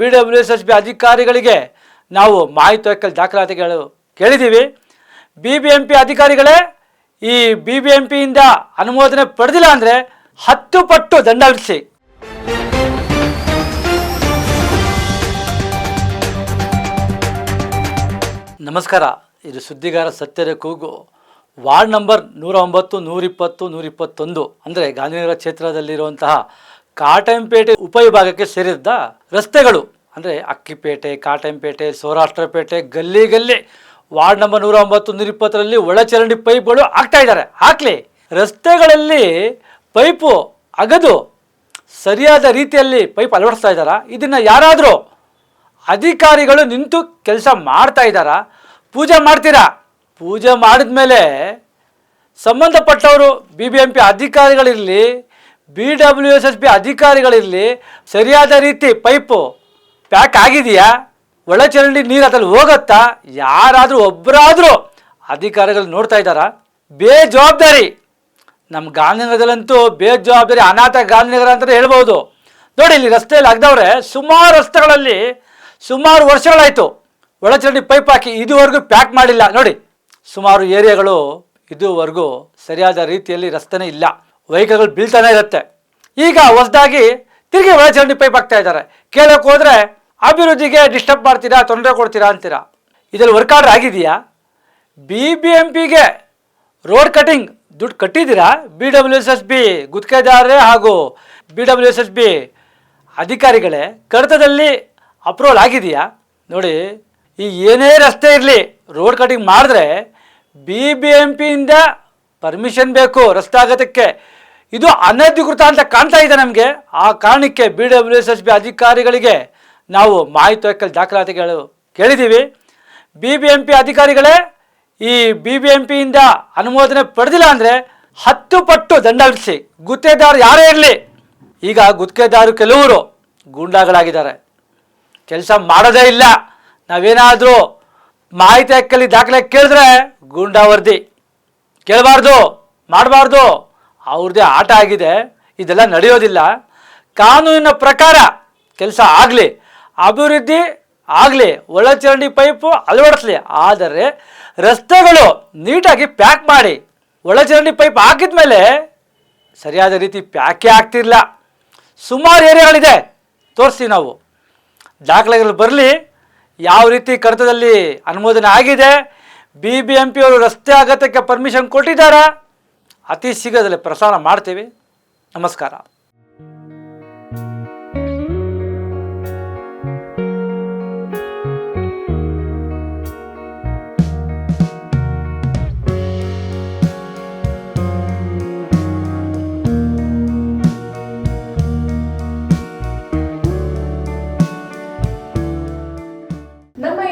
B W S S B ಅಧಿಕಾರಿಗಳಿಗೆ ನಾವು ಮಾಹಿತಿ ಹಕ್ಕಲ್ ದಾಖಲಾತಿಗಳು ಕೇಳಿದ್ದೀವಿ. ಬಿ ಬಿ ಎಂ ಪಿ ಅಧಿಕಾರಿಗಳೇ, ಈ ಬಿ ಬಿ ಎಂ ಪಿಯಿಂದ ಅನುಮೋದನೆ ಪಡೆದಿಲ್ಲ ಅಂದರೆ ಹತ್ತು ಪಟ್ಟು ದಂಡ ವಿಧಿಸಿ. ನಮಸ್ಕಾರ, ಇದು ಸುದ್ದಿಗಾರ ಸತ್ಯದ ಕೂಗು. ವಾರ್ಡ್ ನಂಬರ್ ನೂರ ಒಂಬತ್ತು, ನೂರಿಪ್ಪತ್ತು, ನೂರಿಪ್ಪತ್ತೊಂದು, ಅಂದರೆ ಗಾಂಧಿನಗರ ಕ್ಷೇತ್ರದಲ್ಲಿರುವಂತಹ ಕಾಟಂಪೇಟೆ ಉಪವಿಭಾಗಕ್ಕೆ ಸೇರಿದ್ದ ರಸ್ತೆಗಳು, ಅಂದರೆ ಅಕ್ಕಿಪೇಟೆ, ಕಾಟಂಪೇಟೆ, ಸೌರಾಷ್ಟ್ರಪೇಟೆ, ಗಲ್ಲಿ ಗಲ್ಲಿ, ವಾರ್ಡ್ ನಂಬರ್ ನೂರ ಒಂಬತ್ತು ನೂರ ಇಪ್ಪತ್ತರಲ್ಲಿ ಒಳಚರಂಡಿ ಪೈಪ್ಗಳು ಹಾಕ್ತಾ ಇದ್ದಾರೆ. ಹಾಕ್ಲಿ. ರಸ್ತೆಗಳಲ್ಲಿ ಪೈಪು ಅಗದು, ಸರಿಯಾದ ರೀತಿಯಲ್ಲಿ ಪೈಪ್ ಅಳವಡಿಸ್ತಾ ಇದ್ದಾರಾ? ಇದನ್ನು ಯಾರಾದರೂ ಅಧಿಕಾರಿಗಳು ನಿಂತು ಕೆಲಸ ಮಾಡ್ತಾ ಇದ್ದಾರಾ? ಪೂಜೆ ಮಾಡ್ತೀರಾ? ಪೂಜೆ ಮಾಡಿದ ಮೇಲೆ ಸಂಬಂಧಪಟ್ಟವರು B B M P ಅಧಿಕಾರಿಗಳಿರಲಿ B W S S B ಅಧಿಕಾರಿಗಳಿರಲಿ ಸರಿಯಾದ ರೀತಿ ಪೈಪು ಪ್ಯಾಕ್ ಆಗಿದೆಯಾ? ಒಳಚರಂಡಿ ನೀರು ಅದ್ರಲ್ಲಿ ಹೋಗುತ್ತಾ? ಯಾರಾದರೂ ಒಬ್ಬರಾದರೂ ಅಧಿಕಾರಿಗಳು ನೋಡ್ತಾ ಇದ್ದಾರಾ? ಬೇಜವಾಬ್ದಾರಿ. ನಮ್ಮ ಗಾಂಧಿನಗರದಲ್ಲಂತೂ ಬೇಜವಾಬ್ದಾರಿ, ಅನಾಥ ಗಾಂಧಿನಗರ ಅಂತ ಹೇಳ್ಬೋದು. ನೋಡಿ, ಇಲ್ಲಿ ರಸ್ತೆಯಲ್ಲಿ ಅಗ್ದವ್ರೆ ಸುಮಾರು ರಸ್ತೆಗಳಲ್ಲಿ ಸುಮಾರು ವರ್ಷಗಳಾಯಿತು ಒಳಚರಂಡಿ ಪೈಪ್ ಹಾಕಿ ಇದುವರೆಗೂ ಪ್ಯಾಕ್ ಮಾಡಿಲ್ಲ. ನೋಡಿ, ಸುಮಾರು ಏರಿಯಾಗಳು ಇದುವರೆಗೂ ಸರಿಯಾದ ರೀತಿಯಲ್ಲಿ ರಸ್ತೆನೇ ಇಲ್ಲ. ವೆಹಿಕಲ್ಗಳು ಬೀಳ್ತಾನೆ ಇರುತ್ತೆ. ಈಗ ಹೊಸದಾಗಿ ತಿರುಗಿ ಒಳಚರಂಡಿ ಪೈಪ್ ಆಗ್ತಾ ಇದ್ದಾರೆ. ಕೇಳೋಕೆ ಹೋದ್ರೆ ಅಭಿವೃದ್ಧಿಗೆ ಡಿಸ್ಟರ್ಬ್ ಮಾಡ್ತೀರಾ, ತೊಂದರೆ ಕೊಡ್ತೀರಾ ಅಂತೀರಾ? ಇದರಲ್ಲಿ ವರ್ಕ್ ಆರ್ಡರ್ ಆಗಿದೆಯಾ? ಬಿ ಬಿ ಎಂ ಪಿಗೆ ರೋಡ್ ಕಟಿಂಗ್ ದುಡ್ಡು ಕಟ್ಟಿದ್ದೀರಾ? B W S S B ಗುತ್ತಿಗೆದಾರರೇ ಹಾಗೂ B W S S B ಅಧಿಕಾರಿಗಳೇ, ಕಡತದಲ್ಲಿ ಅಪ್ರೂವಲ್ ಆಗಿದೆಯಾ? ನೋಡಿ, ಈ ಏನೇ ರಸ್ತೆ ಇರಲಿ ರೋಡ್ ಕಟಿಂಗ್ ಮಾಡಿದ್ರೆ ಬಿ ಬಿ ಎಂ ಪಿಯಿಂದ ಪರ್ಮಿಷನ್ ಬೇಕು, ರಸ್ತೆ ಆಗೋದಕ್ಕೆ. ಇದು ಅನಧಿಕೃತ ಅಂತ ಕಾಣ್ತಾ ಇದೆ ನಮಗೆ. ಆ ಕಾರಣಕ್ಕೆ B W S S B ಅಧಿಕಾರಿಗಳಿಗೆ ನಾವು ಮಾಹಿತಿ ಹಕ್ಕಲ್ಲಿ ದಾಖಲಾತಿಗಳು ಕೇಳಿದ್ದೀವಿ ಬಿ ಬಿ ಎಂ ಪಿ ಅಧಿಕಾರಿಗಳೇ, ಈ ಬಿ ಬಿ ಎಂ ಪಿಯಿಂದ ಅನುಮೋದನೆ ಪಡೆದಿಲ್ಲ ಅಂದರೆ ಹತ್ತು ಪಟ್ಟು ದಂಡ ವಿಧಿಸಿ. ಗುತ್ತೇದಾರ ಯಾರೇ ಇರಲಿ, ಈಗ ಗುತ್ತಿಗೆದಾರರು ಕೆಲವರು ಗೂಂಡಾಗಳಾಗಿದ್ದಾರೆ. ಕೆಲಸ ಮಾಡೋದೇ ಇಲ್ಲ. ನಾವೇನಾದರೂ ಮಾಹಿತಿ ಹಕ್ಕಲ್ಲಿ ದಾಖಲೆ ಕೇಳಿದ್ರೆ ಗೂಂಡಾ ವರದಿ ಕೇಳಬಾರ್ದು, ಮಾಡಬಾರ್ದು. ಅವ್ರದ್ದೇ ಆಟ ಆಗಿದೆ, ಇದೆಲ್ಲ ನಡೆಯೋದಿಲ್ಲ. ಕಾನೂನಿನ ಪ್ರಕಾರ ಕೆಲಸ ಆಗಲಿ, ಅಭಿವೃದ್ಧಿ ಆಗಲಿ, ಒಳಚರಂಡಿ ಪೈಪು ಅಳವಡಿಸ್ಲಿ. ಆದರೆ ರಸ್ತೆಗಳು ನೀಟಾಗಿ ಪ್ಯಾಕ್ ಮಾಡಿ, ಒಳಚರಂಡಿ ಪೈಪ್ ಹಾಕಿದ ಮೇಲೆ ಸರಿಯಾದ ರೀತಿ ಪ್ಯಾಕೇ ಆಗ್ತಿರಲಿಲ್ಲ ಸುಮಾರು ಏರಿಯಾಗಳಿದೆ, ತೋರಿಸ್ತೀವಿ ನಾವು. ದಾಖಲೆಗಳು ಬರಲಿ, ಯಾವ ರೀತಿ ಕಡತದಲ್ಲಿ ಅನುಮೋದನೆ ಆಗಿದೆ ಬಿ ಬಿ ಎಂ ಅವರು ರಸ್ತೆ ಅಗತ್ಯಕ್ಕೆ ಪರ್ಮಿಷನ್ ಕೊಟ್ಟಿದ್ದಾರಾ? ಅತಿ ಶೀಘ್ರದಲ್ಲಿ ಪ್ರಸಾರ ಮಾಡ್ತೀವಿ. ನಮಸ್ಕಾರ.